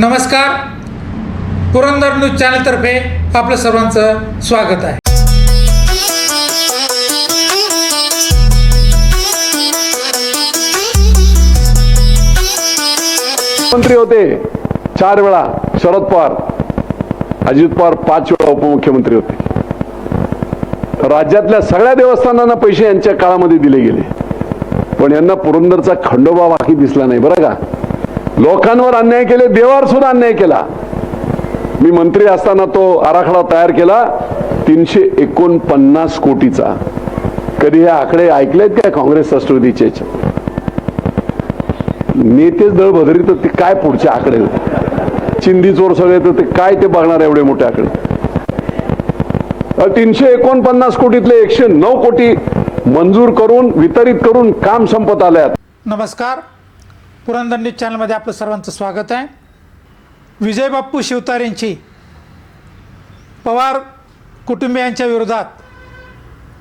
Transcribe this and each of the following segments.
नमस्कार. पुरंदर न्यूज चॅनलतर्फे आपलं सर्वांचं स्वागत आहे. मंत्री होते. चार वेळा शरद पवार अजित पवार पाच वेळा उपमुख्यमंत्री होते. राज्यातल्या सगळ्या देवस्थानांना पैसे यांच्या काळामध्ये दिले गेले. पण यांना पुरंदरचा खंडोबा बाकी दिसला नाही बरं का? लोकांवर अन्याय केले देवावर सुद्धा अन्याय केला. मी मंत्री असताना तो आराखडा तयार केला तीनशे एकोणपन्नास कोटीचा. कधी हे आकडे ऐकलेत काय काँग्रेस राष्ट्रवादीचे? नेतेच दळ भदरी तर ते काय पुढचे आकडे चिंदी चोर सगळे तर ते काय ते बघणार एवढे मोठे आकडे? तीनशे एकोणपन्नास कोटीतले एकशे नऊ कोटी मंजूर करून वितरित करून काम संपत आल्यात. नमस्कार. पुरंदर न्यूज चॅनलमध्ये आपलं सर्वांचं स्वागत आहे. विजयबाप्पू शिवतारेंची पवार कुटुंबियांच्या विरोधात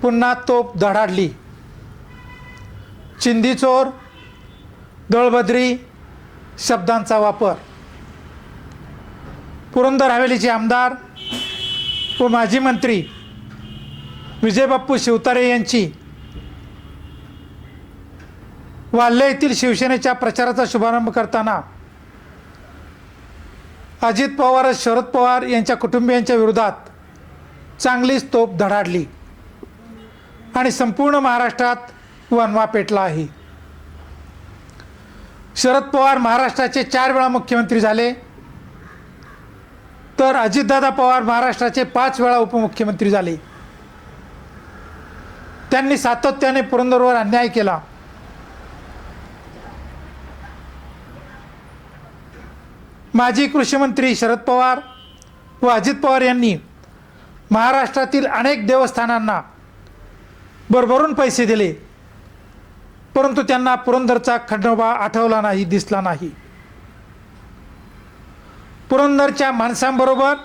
पुन्हा तोप धडाडली. चिंदी चोर दळबद्री शब्दांचा वापर. पुरंदर हवेलीचे आमदार व माजी मंत्री विजयबाप्पू शिवतारे यांची वाल्हे येथील शिवसेनेच्या प्रचाराचा शुभारंभ करताना अजित पवार शरद पवार यांच्या कुटुंबियांच्या विरोधात चांगलीच तोप धडाडली आणि संपूर्ण महाराष्ट्रात वनवा पेटला आहे. शरद पवार महाराष्ट्राचे चार वेळा मुख्यमंत्री झाले तर अजितदादा पवार महाराष्ट्राचे पाच वेळा उपमुख्यमंत्री झाले. त्यांनी सातत्याने पुरंदरवर अन्याय केला. माजी कृषीमंत्री शरद पवार व अजित पवार यांनी महाराष्ट्रातील अनेक देवस्थानांना भरभरून पैसे दिले. परंतु त्यांना पुरंदरचा खंडोबा आठवला नाही दिसला नाही. पुरंदरच्या माणसांबरोबर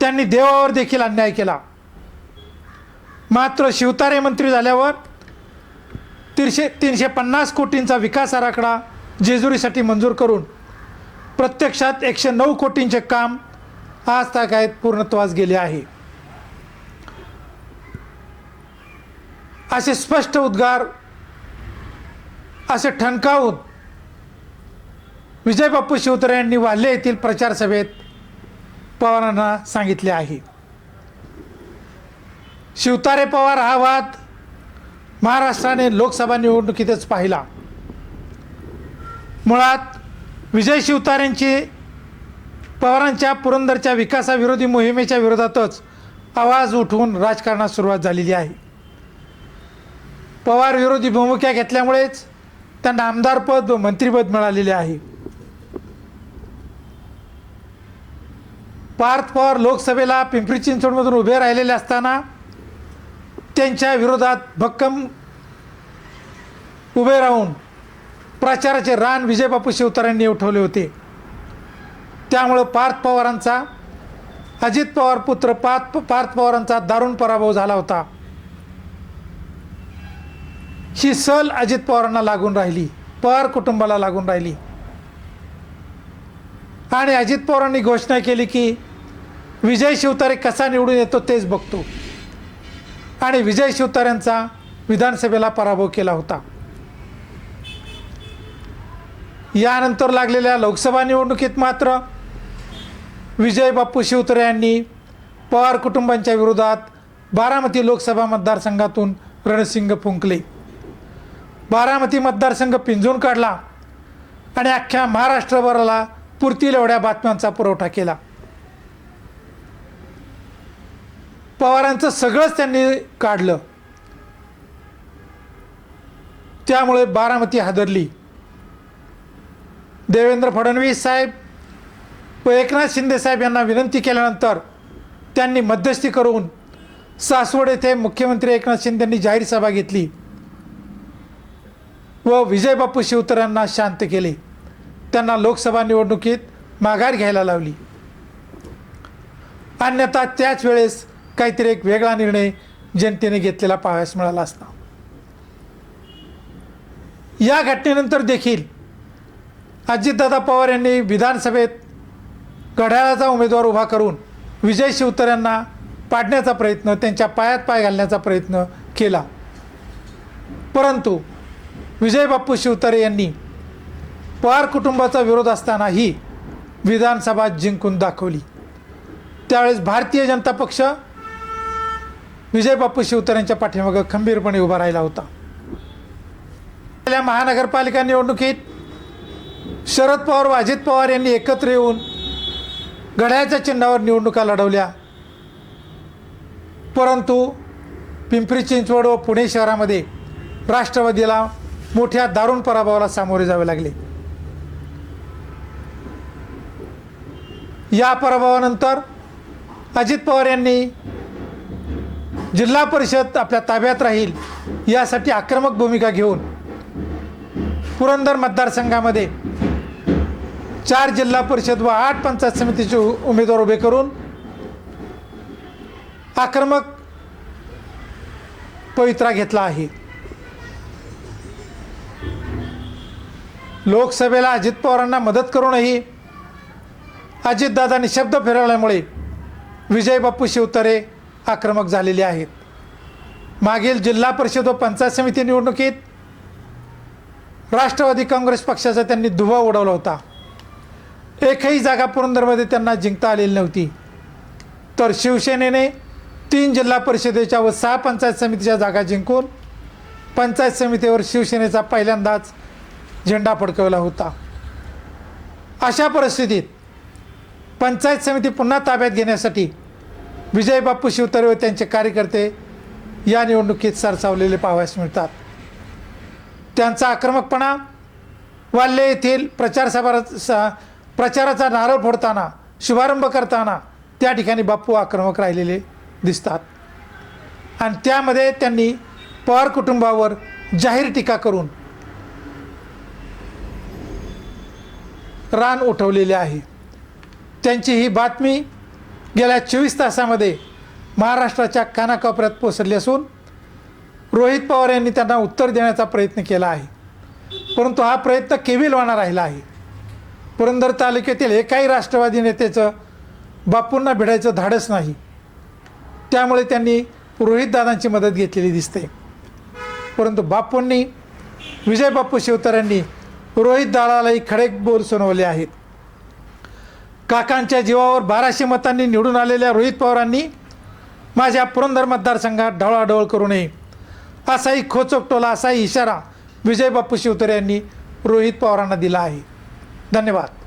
त्यांनी देवावर देखील अन्याय केला. मात्र शिवतारे मंत्री झाल्यावर तीनशे तीनशे पन्नास कोटींचा विकास आराखडा जेजुरीसाठी मंजूर करून प्रत्यक्षात एकशे नऊ कोटींचे काम आज तागायत पूर्णत्वास गेले आहे. असे स्पष्ट उद्गार असे ठणकावून विजय बाप्पू शिवतरे यांनी वाल्हे येथील प्रचार सभेत पवारांना सांगितले आहे. शिवतारे पवार हा वाद महाराष्ट्राने लोकसभा निवडणुकीतच पाहिला. मुळात विजय शिवतारेंची पवारांच्या पुरंदरच्या विकासाविरोधी मोहिमेच्या विरोधातच आवाज उठवून राजकारणात सुरुवात झालेली आहे. पवार विरोधी भूमिका घेतल्यामुळेच त्यांना आमदारपद व मंत्रिपद मिळालेले आहे. पार्थ पवार लोकसभेला पिंपरी चिंचवडमधून उभे राहिलेले असताना त्यांच्या विरोधात भक्कम उभे राहून प्रचाराचे रान विजयबापू शिवतारांनी उठवले होते. त्यामुळं पार्थ पवारांचा अजित पवार पुत्र पार्थ पार्थ पवारांचा दारुण पराभव झाला होता. ही सल अजित पवारांना लागून राहिली पवार कुटुंबाला लागून राहिली. आणि अजित पवारांनी घोषणा केली की विजय शिवतारे कसा निवडून येतो तेच बघतो. आणि विजय शिवतारेंचा विधानसभेला पराभव केला होता. यानंतर लागलेल्या लोकसभा निवडणुकीत मात्र विजय बाप्पू शिवतरे यांनी पवार कुटुंबांच्या विरोधात बारामती लोकसभा मतदारसंघातून रणसिंग फुंकले. बारामती मतदारसंघ पिंजून काढला आणि अख्ख्या महाराष्ट्रभराला पुरतील एवढ्या बातम्यांचा पुरवठा केला. पवारांचं सगळंच त्यांनी काढलं. त्यामुळे बारामती हादरली. देवेंद्र फडणवीस साहेब व एकनाथ शिंदे साहेब यांना विनंती केल्यानंतर त्यांनी मध्यस्थी करून सासवड येथे मुख्यमंत्री एकनाथ शिंदे यांनी जाहीर सभा घेतली व विजयबापू शिवतरांना शांत केले. त्यांना लोकसभा निवडणुकीत माघार घ्यायला लावली. अन्यथा त्याच वेळेस काहीतरी एक वेगळा निर्णय जनतेने घेतलेला पाहावयास मिळाला असता. या घटनेनंतर देखील अजितदादा पवार यांनी विधानसभेत घड्याळाचा उमेदवार उभा करून विजय शिवतर यांना पाडण्याचा प्रयत्न त्यांच्या पायात पाय घालण्याचा प्रयत्न केला. परंतु विजय बाप्पू शिवतारे यांनी पवार कुटुंबाचा विरोध असतानाही विधानसभा जिंकून दाखवली. त्यावेळेस भारतीय जनता पक्ष विजय बाप्पू शिवतारेंच्या पाठीमागं खंबीरपणे उभा राहिला होता. महानगरपालिका निवडणुकीत शरद पवार व अजित पवार यांनी एकत्र येऊन गड्याच्या चिन्हावर निवडणुका लढवल्या. परंतु पिंपरी चिंचवड व पुणे शहरामध्ये राष्ट्रवादीला मोठ्या दारुण पराभवाला सामोरे जावे लागले. या पराभवानंतर अजित पवार यांनी जिल्हा परिषद आपल्या ताब्यात राहील यासाठी आक्रमक भूमिका घेऊन पुरंदर मतदारसंघामध्ये चार जिल्हा परिषद व आठ पंचायत समितीचे उमेदवार उभे करून आक्रमक पवित्रा घेतला आहे. लोकसभेला अजित पवारांना मदत करूनही अजितदादांनी शब्द फिरवल्यामुळे विजय बाप्पू शिवतरे आक्रमक झालेले आहेत. मागील जिल्हा परिषद व पंचायत समिती निवडणुकीत राष्ट्रवादी काँग्रेस पक्षाचा त्यांनी धुवा उडवला होता. एकही जागा पुरंदरमध्ये त्यांना जिंकता आलेली नव्हती. तर शिवसेनेने तीन जिल्हा परिषदेच्या व सहा पंचायत समितीच्या जागा जिंकून पंचायत समितीवर शिवसेनेचा पहिल्यांदाच झेंडा फडकवला होता. अशा परिस्थितीत पंचायत समिती पुन्हा ताब्यात घेण्यासाठी विजय बाप्पू शिवतरे व त्यांचे कार्यकर्ते या निवडणुकीत सरसावलेले पाहावयास मिळतात. त्यांचा आक्रमकपणा वाल्ले येथील प्रचारसभा सा प्रचाराचा नारळ फोडताना शुभारंभ करताना त्या ठिकाणी बाप्पू आक्रमक राहिलेले दिसतात. आणि त्यामध्ये त्यांनी पवार कुटुंबावर जाहीर टीका करून रान उठवलेले आहे. त्यांची ही बातमी गेल्या चोवीस तासामध्ये महाराष्ट्राच्या कानाकोपऱ्यात पोचरली असून रोहित पवार यांनी त्यांना उत्तर देण्याचा प्रयत्न केला आहे. परंतु हा प्रयत्न केविलवाणा राहिला आहे. पुरंदर तालुक्यातील एकाही राष्ट्रवादी नेत्याचं बापूंना भिडायचं धाडस नाही. त्यामुळे त्यांनी रोहितदादांची मदत घेतलेली दिसते. परंतु बापूंनी विजय बापू शिवतरांनी रोहित दादालाही खडे बोल सुनावले आहेत. काकांच्या जीवावर बाराशे मतांनी निवडून आलेल्या रोहित पवारांनी माझ्या पुरंदर मतदारसंघात ढवळाढवळ करू नये. असाही खोचोक टोला असाही इशारा विजय बापू शिवतरे यांनी रोहित पवारांना दिला आहे. धन्यवाद.